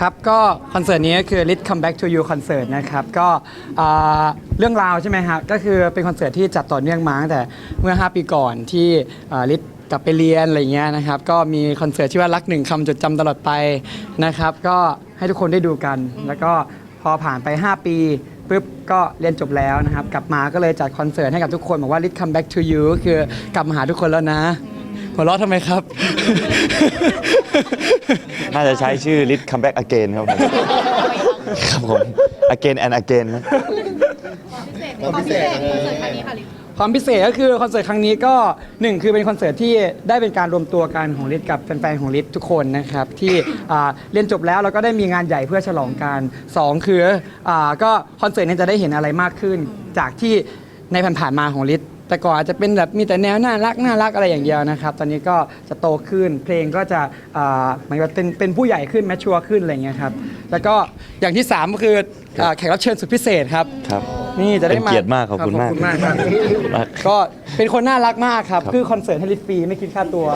ครับก็คอนเสิร์ตนี้ก็คือ Lit Come Back to You Concert นะครับก็อ่าเรื่องราวใช่ไหมครับก็คือเป็นคอนเสิร์ตที่จัดต่อเนื่องมาตั้งแต่เมื่อ 5 ปีก่อนที่ลิทกลับไปเรียนอะไรเงี้ยนะครับก็มีคอนเสิร์ตชื่ว่ารักหนึ่งคำจดจำตลอดไปนะครับก็ให้ทุกคนได้ดูกัน แล้วก็พอผ่านไป 5 ปีปุ๊บก็เรียนจบแล้วนะครับกลับมาก็เลยจัดคอนเสิร์ตให้กับทุกคนบอกว่า Lit Come Back to You ก็คือกลับมาหาทุกคนแล้วนะหัวเราะทำไมครับ น่าจะใช้ชื่อ Lit Comeback Again ครับผม ครับผม Again and Again ครับความพิเศษในคอนเสิร์ตครั้งนี้ค่ะลิศความพิเศษก็คือคอนเสิร์ตครั้งนี้ก็หนึ่งคือเป็นคอนเสิร์ตที่ได้เป็นการรวมตัวกันของลิศกับแฟนๆของลิศทุกคนนะครับที่อ่าเรียนจบแล้วเราก็ได้มีงานใหญ่เพื่อฉลองกันสองคืออาก็คอนเสิร์ตเนี้จะได้เห็นอะไรมากขึ้น จากที่ในผ่านๆมาของลิศ แต่ก่อนอาจจะเป็นแบบมีแต่แนวน่ารักน่ารักอะไรอย่างเดียวนะครับ ตอนนี้ก็จะโตขึ้น เพลงก็จะอ่าเหมันก็เป็นเป็นผู้ใหญ่ขึ้นแมชชัวร์ขึ้นอะไรอย่างเงี้ยครับ แล้วก็อย่างที่สามก็คืออ่าแขกรับเชิญสุดพิเศษครับ ครับ นี่จะได้เป็นมาเกียรติมากขอบคุณมากขอบคุณมากครับมากก็เป็นคนน่ารักมากครับครับคือคอนเสิร์ตให้ลิฟฟรีไม่คิดค่าตัว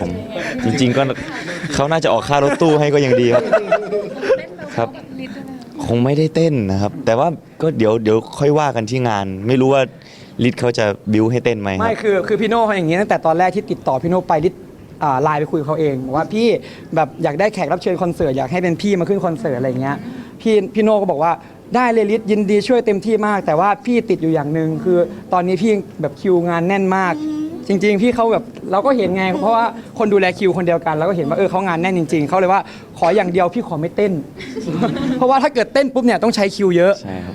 ผมจริง ๆ ก็เขาน่าจะออกค่ารถตู้ให้ก็ยังดีครับ ครับ คงไม่ได้เต้นนะครับ แต่ว่าก็เดี๋ยวเดี๋ยวค่อยว่ากันที่งาน ไม่รู้ว่า ลิศเขาจะบิวให้เต้นไหมคไม่รับคือคือพี่โน่เขาอย่างนี้ตั้งแต่ตอนแรกที่ติดต่อพี่โน่ไปลิฟอ่าไลน์ไปคุยกับเขาเองบอกว่าพี่แบบอยากได้แขกรับเชิญคอนเสิร์ตอยากให้เป็นพี่มาขึ้นคอนเสิร์ตอะไรอย่างเงี้ยพี่พี่โน่ก็บอกว่าได้เลยลิศยินดีช่วยเต็มที่มาก แต่ว่าพี่ติดอยู่อย่างหนึ่งคือตอนนี้พี่แบบคิวงานแน่นมาก จริง ๆ พี่เขาแบบเราก็เห็นไง เพราะว่าคนดูแลคิวคนเดียวกันเราก็เห็นว่าเออเขางานแน่นจริง ๆเขาเลยว่าขออย่างเดียวพี่ขอไม่เต้น เพราะว่าถ้าเกิดเต้นปุ๊บเนี่ยต้องใช้คิวเยอะ ใช่ครับ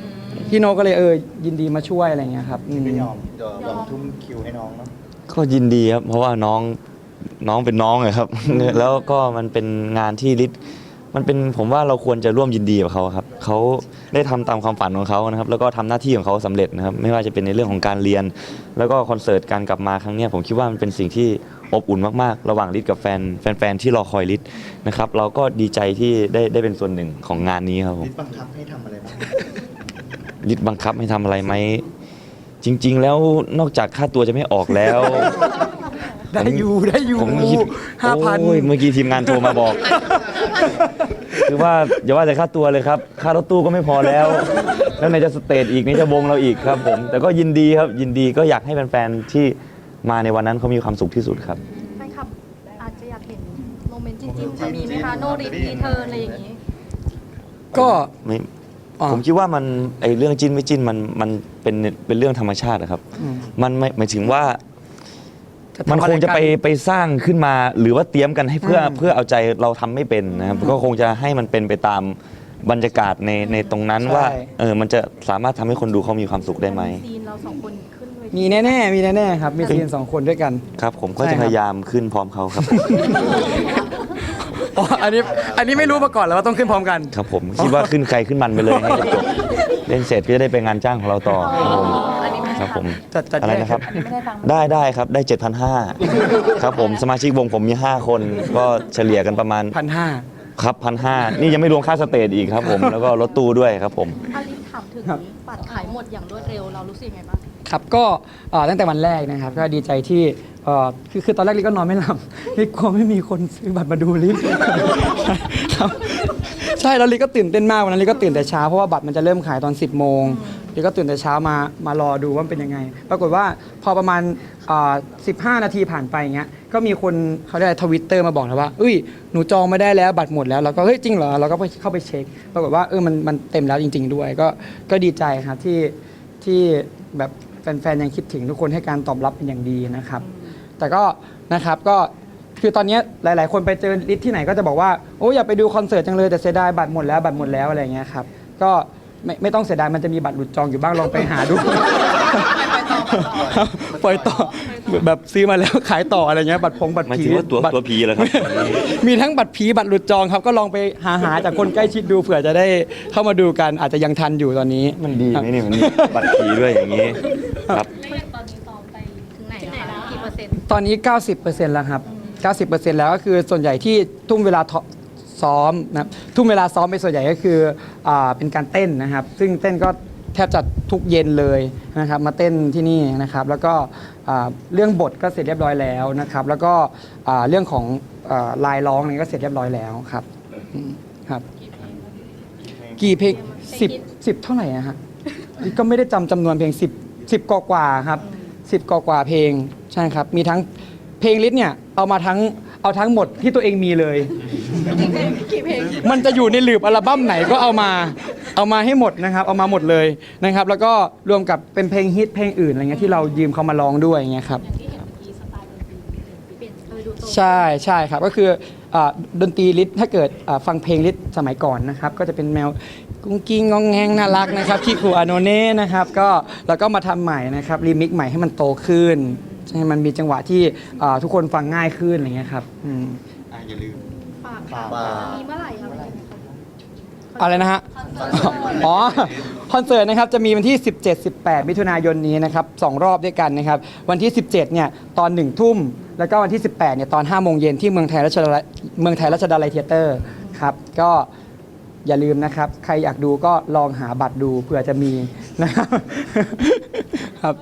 พี่โนก็เลยเออยินดีมาช่วยอะไรเงี้ยครับอืม ไม่ยอมยอมยอมทุ่มคิวให้น้องเนาะก็ยินดีครับ เพราะว่าน้องน้องเป็นน้องไงครับ แล้วก็มันเป็นงานที่ลิศมันเป็นผมว่าเราควรจะร่วมยินดีกับเขาครับเขาได้ทำตามความฝันของเขานะครับ แล้วก็ทำหน้าที่ของเขาสำเร็จนะครับ ไม่ว่าจะเป็นในเรื่องของการเรียน แล้วก็คอนเสิร์ตการกลับมาครั้งเนี้ยผมคิดว่ามันเป็นสิ่งที่อบอุ่นมากๆ ระหว่างลิศกับแฟนแฟนๆที่รอคอยลิศนะครับ เราก็ดีใจที่ได้ได้เป็นส่วนหนึ่งของงานนี้ครับผม ลิศบังคับให้ทำอะไรบ้าง ลิศบังคับให้ทำอะไรไหม จริง ๆ แล้วนอกจากค่าตัวจะไม่ออกแล้ว ได้อยู่ได้อยู่ผมคิดห้าพัน โอ้ยเมื่อกี้ทีมงานโทรมาบอก คือว่าอย่าว่าแต่ค่าตัวเลยครับ ค่ารถตู้ก็ไม่พอแล้ว แล้วไหนจะสเตจอีกไหนจะวงเราอีกครับผม แต่ก็ยินดีครับ ยินดีก็อยากให้แฟนๆ ที่มาในวันนั้นเขามีความสุขที่สุดครับ แฟนคลับอาจจะอยากเห็นโมเมนต์จริงๆจะมีไหมคะ โนริรีเทิร์นอะไรอย่างนี้ ก็ไม่ อ่า ผมคิดว่ามันไอเรื่องจิ้นไม่จิ้นมันมันเป็นเป็นเรื่องธรรมชาติอะครับอืมมันไม่หมายถึงว่าจะทำมันคงจะไปอรกันไปสร้างขึ้นมา หรือว่าเตรียมกันให้เพื่ออืมเพื่อเอาใจเราทำไม่เป็นนะครับก็คงจะให้มันเป็นไปตามบรรยากาศในในตรงนั้นใช่ ว่าเออมันจะสามารถทำให้คนดูเขามีความสุขได้ไหมซีนเราสองคนขึ้นเวทีมีแน่ๆมีแน่ๆครับ มีซีนสองคนด้วยกัน ครับ ผมก็ใช่จะครับ พยายามขึ้นพร้อมเขาครับ อ๋ออันนี้อันนี้ไม่รู้มาก่อนแล้วว่าต้องขึ้นพร้อมกัน ครับผมคิดว่าขึ้นใครขึ้นมันไปเลยให้จบๆเล่นเสร็จก็จะได้ไปงานจ้างของเราต่อครับผมอันนี้ไม่ครับผมจัดจัดอะไรแยกนะครับอันนี้ไม่ได้ฟังได้ได้ครับได้ 7,500ครับผมสมาชิกวงผมมี 5 คน ก็เฉลี่ยกันประมาณพันห้าครับพันห้านี่ยังไม่รวมค่าสเตจอีกครับผมแล้วก็รถตู้ด้วยครับผมอลิถามถึงบัตรขายหมดอย่างรวดเร็วเรารู้สึกยังไงบ้างครับก็เอ่อตั้งแต่วันแรกนะครับ ก็ดีใจที่ เอ่อคือคือตอนแรกลิก็นอนไม่หลับลิกลัวไม่มีคนซื้อบัตรมาดูลิครับใช่แล้วลิก็ตื่นเต้นมากวันนั้นลิก็ตื่นแต่เช้าเพราะว่าบัตรมันจะเริ่มขายตอน 10บโมงลิก็ตื่นแต่เช้ามามารอดูว่ามันเป็นยังไง ปรากฏว่าพอประมาณเอ่อ15นาทีผ่านไปอย่างเงี้ยก็มีคนเขาเรียกทวิตเตอร์มาบอกแล้วว่าเอ้ยหนูจองไม่ได้แล้วบัตรหมดแล้วเราก็เฮ้ยจริงเหรอเราก็ไปเข้าไปเช็ค ปรากฏว่าเออมันมันเต็มแล้วจริง ๆ ด้วย ก็ก็ดีใจครับที่ที่แบบแฟนๆยังคิดถึงทุกคนให้การตอบรับเป็นอย่างดีนะครับ แต่ก็นะครับก็คือตอนนี้หลาย ๆ คนไปเจอลิสต์ที่ไหนก็จะบอกว่าโอ้ยอยากไปดูคอนเสิร์ตจังเลยแต่เสียดายบัตรหมดแล้วบัตรหมดแล้วอะไรเงี้ยครับก็ไม่ไม่ต้องเสียดายมันจะมีบัตรหลุดจองอยู่บ้างลองไปหาดูปล่อยต่อแบบซื้อมาแล้วขายต่ออะไรเงี้ยบัตรพงบัตรหมายผีถึงว่าตัวบัตร ตัวผีเหรอครับ มีทั้งบัตรผีบัตรหลุดจองครับ ก็ลองไปหาหาจากคนใกล้ชิดดูเผื่อจะได้เข้ามาดูกันอาจจะยังทันอยู่ตอนนี้มันดีไหมเนี่ยมันมีบัตรผีด้วยอย่างนี้ ครับแล้วอย่างตอน ต์ตอนนี้ 90%แล้วครับ 90%แล้วก็คือส่วนใหญ่ที่ทุ่มเวลาทซ้อมนะครับทุ่มเวลาซ้อมไปส่วนใหญ่ก็คืออาเป็นการเต้นนะครับ ซึ่งเต้นก็แทบจะทุกเย็นเลยนะครับ มาเต้นที่นี่นะครับ แล้วก็อ่าเรื่องบทก็เสร็จเรียบร้อยแล้วนะครับ แล้วก็อ่าเรื่องของอ่าลายร้องนี่ก็เสร็จเรียบร้อยแล้วครับอืมครับ กี่เพลงสิบสิบเท่าไหร่อะฮะ ก็ไม่ได้จำจำนวนเพลงสิบสิบกว่าๆครับสิบกว่าๆเพลง ใช่ครับ มีทั้งเพลงลิสต์เนี่ยเอามาทั้งเอาทั้งหมดที่ตัวเองมีเลย กี่เพลงมันจะอยู่ในหลืบอัลบั้มไหนก็เอามา เอามาให้หมดนะครับ เอามาหมดเลยนะครับ แล้วก็รวมกับเป็นเพลงฮิตเพลงอื่นอะไรเงี้ยที่เรายืมเขามาร้องด้วยอย่างเงี้ยครับเปลี่ยนเออดูโตใช่ใช่ครับก็คืออ่าดนตรีลิศถ้าเกิดอ่าฟังเพลงลิศสมัยก่อนนะครับ ก็จะเป็นแมวกุ้งกิ้งงองแงงน่ารักนะครับคีคูอาโนเน่นะครับ ก็แล้วก็มาทำใหม่นะครับรีมิกใหม่ให้มันโตขึ้น ให้มันมีจังหวะที่อ่าทุกคนฟังง่ายขึ้นอะไรเงี้ยครับอืมอะอย่าลืม ฝากฝาก มีเมื่อไหร่ครับอะไรนะฮะ อ๋อ คอนเสิร์ตนะครับ จะมีวันที่ 17 18 มิถุนายนนี้นะครับสองรอบด้วยกันนะครับ วันที่ 17 เนี่ย ตอน 1 ทุ่ม แล้วก็วันที่ 18 เนี่ย ตอน 5 โมงเย็นที่เมืองไทยรัชดาลัยเมืองไทยรัชดาลัยเทเตอร์ครับ ก็อย่าลืมนะครับ ใครอยากดูก็ลองหาบัตรดูเผื่อจะมีนะครับ ครับ